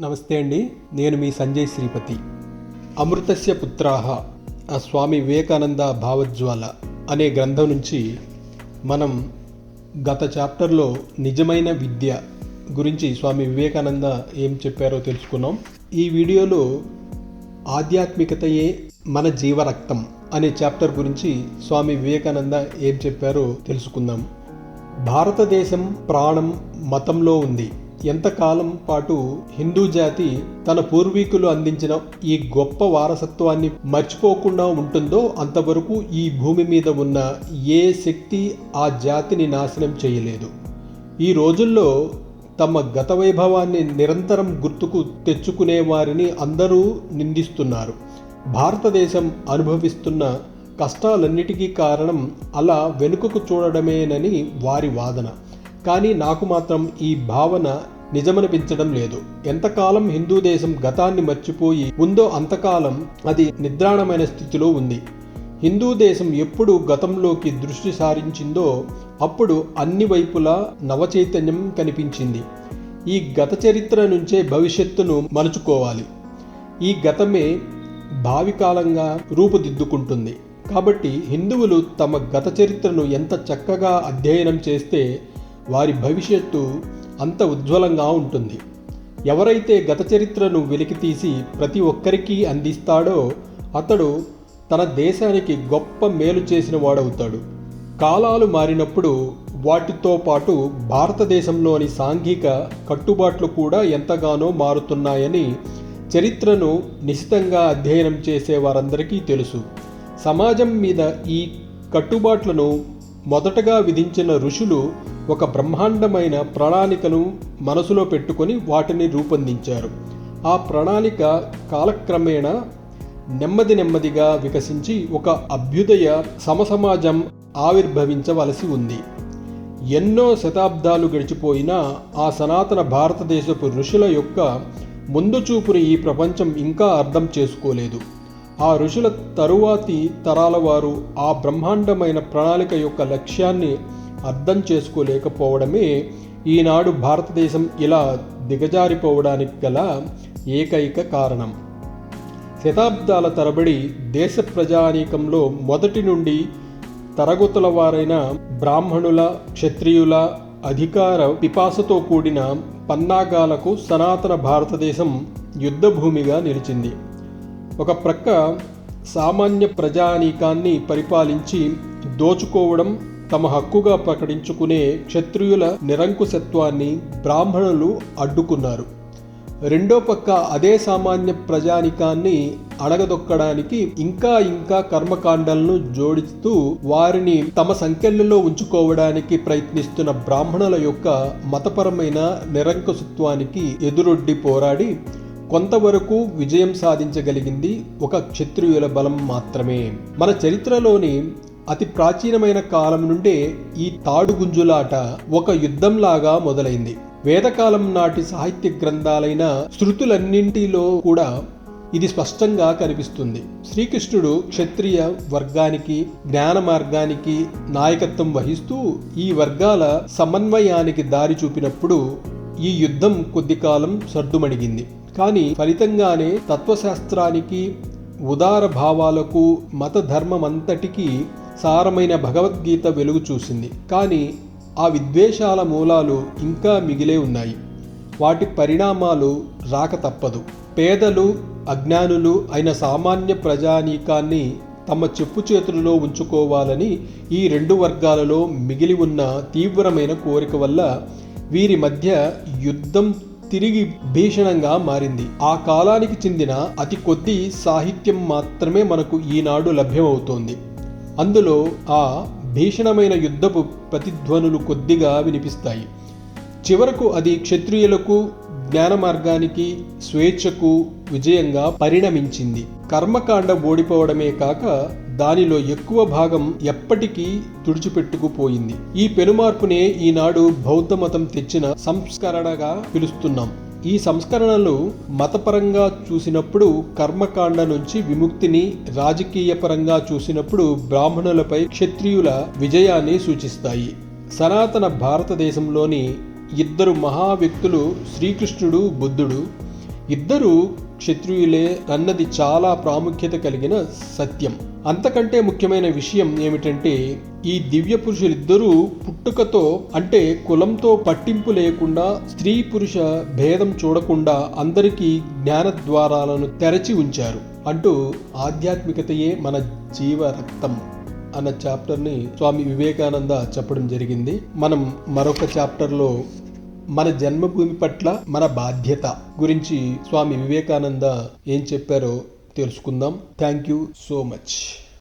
నమస్తే అండి. నేను మీ సంజయ్ శ్రీపతి. అమృతస్య పుత్రాహ ఆ స్వామి వివేకానంద భావజ్వాల అనే గ్రంథం నుంచి మనం గత చాప్టర్లో నిజమైన విద్య గురించి స్వామి వివేకానంద ఏం చెప్పారో తెలుసుకున్నాం. ఈ వీడియోలో ఆధ్యాత్మికతయే మన జీవరక్తం అనే చాప్టర్ గురించి స్వామి వివేకానంద ఏం చెప్పారో తెలుసుకుందాం. భారతదేశం ప్రాణం మతంలో ఉంది. ఎంతకాలం పాటు హిందూ జాతి తన పూర్వీకులు అందించిన ఈ గొప్ప వారసత్వాన్ని మర్చిపోకుండా ఉంటుందో అంతవరకు ఈ భూమి మీద ఉన్న ఏ శక్తి ఆ జాతిని నాశనం చేయలేదు. ఈ రోజుల్లో తమ గత వైభవాన్ని నిరంతరం గుర్తుకు తెచ్చుకునే వారిని అందరూ నిందిస్తున్నారు. భారతదేశం అనుభవిస్తున్న కష్టాలన్నిటికీ కారణం అలా వెనుకకు చూడడమేనని వారి వాదన. కానీ నాకు మాత్రం ఈ భావన నిజమనిపించడం లేదు. ఎంతకాలం హిందూ దేశం గతాన్ని మర్చిపోయి ఉందో అంతకాలం అది నిద్రాణమైన స్థితిలో ఉంది. హిందూ దేశం ఎప్పుడు గతంలోకి దృష్టి సారించిందో అప్పుడు అన్ని వైపులా నవచైతన్యం కనిపించింది. ఈ గత చరిత్ర నుంచే భవిష్యత్తును మలుచుకోవాలి. ఈ గతమే భావికాలంగా రూపుదిద్దుకుంటుంది. కాబట్టి హిందువులు తమ గత చరిత్రను ఎంత చక్కగా అధ్యయనం చేస్తే వారి భవిష్యత్తు అంత ఉజ్వలంగా ఉంటుంది. ఎవరైతే గత చరిత్రను వెలికితీసి ప్రతి ఒక్కరికి అందిస్తాడో అతడు తన దేశానికి గొప్ప మేలు చేసిన వాడవుతాడు. కాలాలు మారినప్పుడు వాటితో పాటు భారతదేశంలోని సాంఘిక కట్టుబాట్లు కూడా ఎంతగానో మారుతున్నాయని చరిత్రను నిశితంగా అధ్యయనం చేసే వారందరికీ తెలుసు. సమాజం మీద ఈ కట్టుబాట్లను మొదటగా విధించిన ఋషులు ఒక బ్రహ్మాండమైన ప్రణాళికను మనసులో పెట్టుకొని వాటిని రూపొందించారు. ఆ ప్రణాళిక కాలక్రమేణా నెమ్మది నెమ్మదిగా వికసించి ఒక అభ్యుదయ సమసమాజం ఆవిర్భవించవలసి ఉంది. ఎన్నో శతాబ్దాలు గడిచిపోయినా ఆ సనాతన భారతదేశపు ఋషుల యొక్క ముందు చూపుని ఈ ప్రపంచం ఇంకా అర్థం చేసుకోలేదు. ఆ ఋషుల తరువాతి తరాల వారు ఆ బ్రహ్మాండమైన ప్రణాళిక యొక్క లక్ష్యాన్ని అర్థం చేసుకోలేకపోవడమే ఈనాడు భారతదేశం ఇలా దిగజారిపోవడానికి గల ఏకైక కారణం. శతాబ్దాల తరబడి దేశ ప్రజానీకంలో మొదటి నుండి తరగతుల వారైన బ్రాహ్మణుల క్షత్రియుల అధికార పిపాసతో కూడిన పన్నాగాలకు సనాతన భారతదేశం యుద్ధభూమిగా నిలిచింది. ఒక ప్రక్క సామాన్య ప్రజానీకాన్ని పరిపాలించి దోచుకోవడం తమ హక్కుగా ప్రకటించుకునే క్షత్రియుల నిరంకుశత్వాన్ని బ్రాహ్మణులు అడ్డుకున్నారు. రెండో పక్క అదే సామాన్య ప్రజానికాన్ని అణగదొక్కడానికి ఇంకా ఇంకా కర్మకాండలను జోడిస్తూ వారిని తమ సంఖ్యలలో ఉంచుకోవడానికి ప్రయత్నిస్తున్న బ్రాహ్మణుల యొక్క మతపరమైన నిరంకుశత్వానికి ఎదురొడ్డి పోరాడి కొంతవరకు విజయం సాధించగలిగింది ఒక క్షత్రియుల బలం మాత్రమే. మన చరిత్రలోని అతి ప్రాచీనమైన కాలం నుండే ఈ తాడుగుంజులాట ఒక యుద్ధంలాగా మొదలైంది. వేదకాలం నాటి సాహిత్య గ్రంథాలైన శృతులన్నింటిలో కూడా ఇది స్పష్టంగా కనిపిస్తుంది. శ్రీకృష్ణుడు క్షత్రియ వర్గానికి జ్ఞాన మార్గానికి నాయకత్వం వహిస్తూ ఈ వర్గాల సమన్వయానికి దారి చూపినప్పుడు ఈ యుద్ధం కొద్ది కాలం సర్దుమణిగింది. కానీ ఫలితంగానే తత్వశాస్త్రానికి ఉదార భావాలకు మత ధర్మమంతటికీ సారమైన భగవద్గీత వెలుగు చూసింది. కానీ ఆ విద్వేషాల మూలాలు ఇంకా మిగిలే ఉన్నాయి. వాటి పరిణామాలు రాక తప్పదు. పేదలు అజ్ఞానులు అయిన సామాన్య ప్రజానీకాన్ని తమ చెప్పు చేతులలో ఉంచుకోవాలని ఈ రెండు వర్గాలలో మిగిలి ఉన్న తీవ్రమైన కోరిక వల్ల వీరి మధ్య యుద్ధం తిరిగి భీషణంగా మారింది. ఆ కాలానికి చెందిన అతి కొద్ది సాహిత్యం మాత్రమే మనకు ఈనాడు లభ్యమవుతోంది. అందులో ఆ భీషణమైన యుద్ధపు ప్రతిధ్వనులు కొద్దిగా వినిపిస్తాయి. చివరకు అది క్షత్రియులకు జ్ఞాన మార్గానికి స్వేచ్ఛకు విజయంగా పరిణమించింది. కర్మకాండ ఓడిపోవడమే కాక దానిలో ఎక్కువ భాగం ఎప్పటికీ తుడిచిపెట్టుకుపోయింది. ఈ పెనుమార్పునే ఈనాడు బౌద్ధ మతం తెచ్చిన సంస్కరణగా పిలుస్తున్నాం. ఈ సంస్కరణలు మతపరంగా చూసినప్పుడు కర్మకాండ నుంచి విముక్తిని రాజకీయ పరంగా చూసినప్పుడు బ్రాహ్మణులపై క్షత్రియుల విజయాన్ని సూచిస్తాయి. సనాతన భారతదేశంలోని ఇద్దరు మహా వ్యక్తులు శ్రీకృష్ణుడు బుద్ధుడు. ఇద్దరు క్షత్రియులే అన్నది చాలా ప్రాముఖ్యత కలిగిన సత్యం. అంతకంటే ముఖ్యమైన విషయం ఏమిటంటే ఈ దివ్య పురుషులిద్దరూ పుట్టుకతో అంటే కులంతో పట్టింపు లేకుండా స్త్రీ పురుష భేదం చూడకుండా అందరికీ జ్ఞాన ద్వారాలను తెరచి ఉంచారు. అంటూ ఆధ్యాత్మికతయే మన జీవ రక్తం అన్న చాప్టర్ని స్వామి వివేకానంద చెప్పడం జరిగింది. మనం మరొక చాప్టర్లో మన జన్మభూమి పట్ల మన బాధ్యత గురించి స్వామి వివేకానంద ఏం చెప్పారో తెలుసుకుందాం. Thank you so much